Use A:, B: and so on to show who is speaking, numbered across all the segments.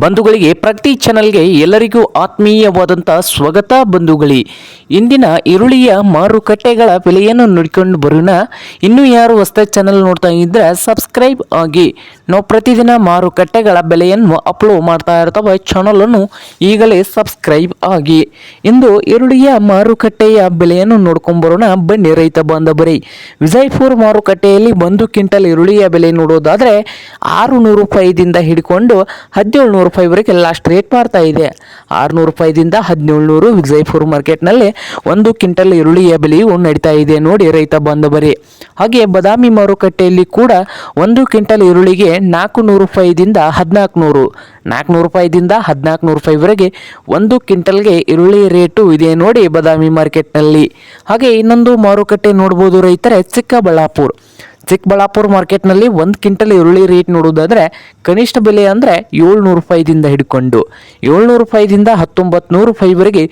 A: ಬಂಧುಗಳಿಗೆ ಪ್ರತಿ ಚಾನಲ್ಗೆ ಎಲ್ಲರಿಗೂ ಆತ್ಮೀಯವಾದಂಥ ಸ್ವಾಗತ ಬಂಧುಗಳಿ. ಇಂದಿನ ಈರುಳ್ಳಿಯ ಮಾರುಕಟ್ಟೆಗಳ ಬೆಲೆಯನ್ನು ನೋಡಿಕೊಂಡು ಬರೋಣ. ಇನ್ನೂ ಯಾರು ಹೊಸ ಚಾನಲ್ ನೋಡ್ತಾ ಇದ್ದರೆ ಸಬ್ಸ್ಕ್ರೈಬ್ ಆಗಿ. ನಾವು ಪ್ರತಿದಿನ ಮಾರುಕಟ್ಟೆಗಳ ಬೆಲೆಯನ್ನು ಅಪ್ಲೋಡ್ ಮಾಡ್ತಾ ಇರ್ತವೆ. ಚಾನಲನ್ನು ಈಗಲೇ ಸಬ್ಸ್ಕ್ರೈಬ್ ಆಗಿ. ಇಂದು ಈರುಳ್ಳಿಯ ಮಾರುಕಟ್ಟೆಯ ಬೆಲೆಯನ್ನು ನೋಡ್ಕೊಂಬರೋಣ ಬನ್ನಿ ರೈತ ಬಾಂಧವರೇ. ವಿಜಯಪುರ ಮಾರುಕಟ್ಟೆಯಲ್ಲಿ ಒಂದು ಕ್ವಿಂಟಲ್ ಈರುಳ್ಳಿಯ ಬೆಲೆ ನೋಡೋದಾದರೆ ಆರು ನೂರು ರೂಪಾಯಿದಿಂದ ಹಿಡ್ಕೊಂಡು ಹದಿನೇಳು ನೂರು ರೂಪಾಯಿವರೆಗೆ ಲಾಸ್ಟ್ ರೇಟ್ ಮಾಡ್ತಾ ಇದೆ. ಆರುನೂರು ರೂಪಾಯಿದಿಂದ ಹದಿನೇಳು ನೂರು ವಿಜಯಪುರ ಮಾರ್ಕೆಟ್ನಲ್ಲಿ ಒಂದು ಕ್ವಿಂಟಲ್ ಈರುಳ್ಳಿಯ ಬೆಲೆಯು ನಡೀತಾ ಇದೆ ನೋಡಿ ರೈತ ಬಾಂಧವರೇ. ಹಾಗೆ ಬದಾಮಿ ಮಾರುಕಟ್ಟೆಯಲ್ಲಿ ಕೂಡ ಒಂದು ಕ್ವಿಂಟಲ್ ಈರುಳ್ಳಿಗೆ ನಾಲ್ಕು ನೂರು ರೂಪಾಯಿದಿಂದ ಹದಿನಾಲ್ಕು ನೂರು ನಾಲ್ಕುನೂರು ರೂಪಾಯಿದಿಂದ ಹದಿನಾಲ್ಕು ನೂರು ರೂಪಾಯಿವರೆಗೆ ಒಂದು ಕ್ವಿಂಟಲ್ಗೆ ಈರುಳ್ಳಿ ರೇಟು ಇದೆ ನೋಡಿ ಬದಾಮಿ ಮಾರ್ಕೆಟ್ನಲ್ಲಿ. ಹಾಗೆ ಇನ್ನೊಂದು ಮಾರುಕಟ್ಟೆ ನೋಡ್ಬೋದು ರೈತರೇ, ಚಿಕ್ಕಬಳ್ಳಾಪುರ. ಚಿಕ್ಕಬಳ್ಳಾಪುರ ಮಾರ್ಕೆಟ್ನಲ್ಲಿ ಒಂದು ಕ್ವಿಂಟಲ್ ಈರುಳ್ಳಿ ರೇಟ್ ನೋಡೋದಾದರೆ ಕನಿಷ್ಠ ಬೆಲೆ ಅಂದರೆ ಏಳ್ನೂರು ರೂಪಾಯಿದಿಂದ ಹಿಡ್ಕೊಂಡು ಏಳ್ನೂರು ರೂಪಾಯಿದಿಂದ ಹತ್ತೊಂಬತ್ತು ನೂರು ರೂಪಾಯಿವರೆಗೆ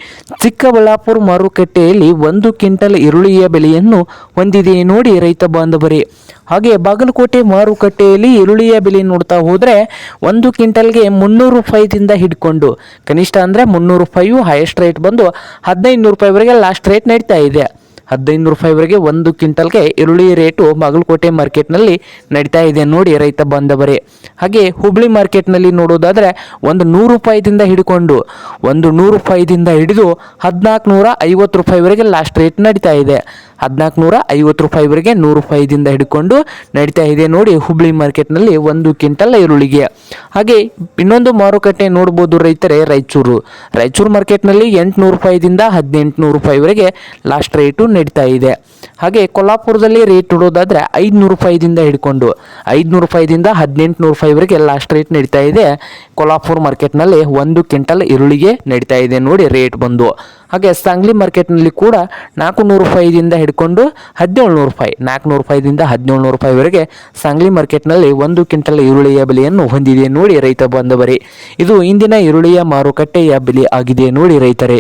A: ಚಿಕ್ಕಬಳ್ಳಾಪುರ ಮಾರುಕಟ್ಟೆಯಲ್ಲಿ ಒಂದು ಕ್ವಿಂಟಲ್ ಈರುಳ್ಳಿಯ ಬೆಲೆಯನ್ನು ಹೊಂದಿದೆ ನೋಡಿ ರೈತ ಬಾಂಧವರೇ. ಹಾಗೆ ಬಾಗಲಕೋಟೆ ಮಾರುಕಟ್ಟೆಯಲ್ಲಿ ಈರುಳ್ಳಿಯ ಬೆಲೆ ನೋಡ್ತಾ ಹೋದರೆ ಒಂದು ಕ್ವಿಂಟಲ್ಗೆ ಮುನ್ನೂರು ರೂಪಾಯಿದಿಂದ ಹಿಡ್ಕೊಂಡು ಕನಿಷ್ಠ ಅಂದರೆ ಮುನ್ನೂರು ರೂಪಾಯಿಯು ಹೈಯೆಸ್ಟ್ ರೇಟ್ ಬಂದು ಹದಿನೈದು ನೂರು ರೂಪಾಯಿವರೆಗೆ ಲಾಸ್ಟ್ ರೇಟ್ ನಡೀತಾ ಇದೆ. ಹದಿನೈದು ರೂಪಾಯಿವರೆಗೆ ಒಂದು ಕ್ವಿಂಟಲ್ಗೆ ಈರುಳ್ಳಿ ರೇಟು ಬಾಗಲಕೋಟೆ ಮಾರ್ಕೆಟ್ನಲ್ಲಿ ನಡೀತಾ ಇದೆ ನೋಡಿ ರೈತ ಬಾಂಧವರೇ. ಹಾಗೆ ಹುಬ್ಳಿ ಮಾರ್ಕೆಟ್ನಲ್ಲಿ ನೋಡೋದಾದರೆ ಒಂದು ನೂರು ರೂಪಾಯಿದಿಂದ ಹಿಡ್ಕೊಂಡು ಒಂದು ನೂರು ರೂಪಾಯಿದಿಂದ ಹಿಡಿದು ಹದಿನಾಲ್ಕು ನೂರ ಐವತ್ತು ರೂಪಾಯಿವರೆಗೆ ಲಾಸ್ಟ್ ರೇಟ್ ನಡೀತಾ ಇದೆ. ಹದಿನಾಲ್ಕು ನೂರ ಐವತ್ತು ರೂಪಾಯಿವರೆಗೆ ನೂರು ರೂಪಾಯಿದಿಂದ ಹಿಡ್ಕೊಂಡು ನಡೀತಾ ಇದೆ ನೋಡಿ ಹುಬ್ಳಿ ಮಾರ್ಕೆಟ್ನಲ್ಲಿ ಒಂದು ಕ್ವಿಂಟಲ್ ಈರುಳ್ಳಿಗೆ. ಹಾಗೆ ಇನ್ನೊಂದು ಮಾರುಕಟ್ಟೆ ನೋಡ್ಬೋದು ರೈತರೇ, ರಾಯಚೂರು. ರಾಯಚೂರು ಮಾರ್ಕೆಟ್ನಲ್ಲಿ ಎಂಟುನೂರು ರೂಪಾಯಿದಿಂದ ಹದಿನೆಂಟುನೂರು ರೂಪಾಯಿವರೆಗೆ ಲಾಸ್ಟ್ ರೇಟು ನಡೀತಾ ಇದೆ. ಹಾಗೆ ಕೊಲ್ಲಾಪುರದಲ್ಲಿ ರೇಟ್ ಇಡೋದಾದರೆ ಐದುನೂರು ರೂಪಾಯಿದಿಂದ ಹಿಡ್ಕೊಂಡು, ಐದುನೂರು ರೂಪಾಯಿದಿಂದ ಹದಿನೆಂಟುನೂರು ರೂಪಾಯಿವರೆಗೆ ಲಾಸ್ಟ್ ರೇಟ್ ನಡೀತಾ ಇದೆ. ಕೊಲ್ಲಾಪುರ ಮಾರ್ಕೆಟ್ನಲ್ಲಿ ಒಂದು ಕ್ವಿಂಟಲ್ ಈರುಳ್ಳಿಗೆ ನಡೀತಾ ಇದೆ ನೋಡಿ ರೇಟ್ ಬಂದು. ಹಾಗೆ ಸಾಂಗ್ಲಿ ಮಾರ್ಕೆಟ್ನಲ್ಲಿ ಕೂಡ ನಾಲ್ಕು ನೂರು ರೂಪಾಯಿದಿಂದ ಹಿಡ್ಕೊಂಡು ಹದಿನೇಳು ರೂಪಾಯಿ ನಾಲ್ಕುನೂರು ರೂಪಾಯಿದಿಂದ ಹದಿನೇಳು ರೂಪಾಯಿವರೆಗೆ ಸಾಂಗ್ಲಿ ಮಾರ್ಕೆಟ್ನಲ್ಲಿ ಒಂದು ಕ್ವಿಂಟಲ್ ಈರುಳ್ಳಿಯ ಬೆಲೆಯನ್ನು ಹೊಂದಿದೆ ನೋಡಿ ರೈತ ಬಾಂಧವರೇ. ಇದು ಇಂದಿನ ಈರುಳ್ಳಿಯ ಮಾರುಕಟ್ಟೆಯ ಬೆಲೆ ಆಗಿದೆ ನೋಡಿ ರೈತರೇ.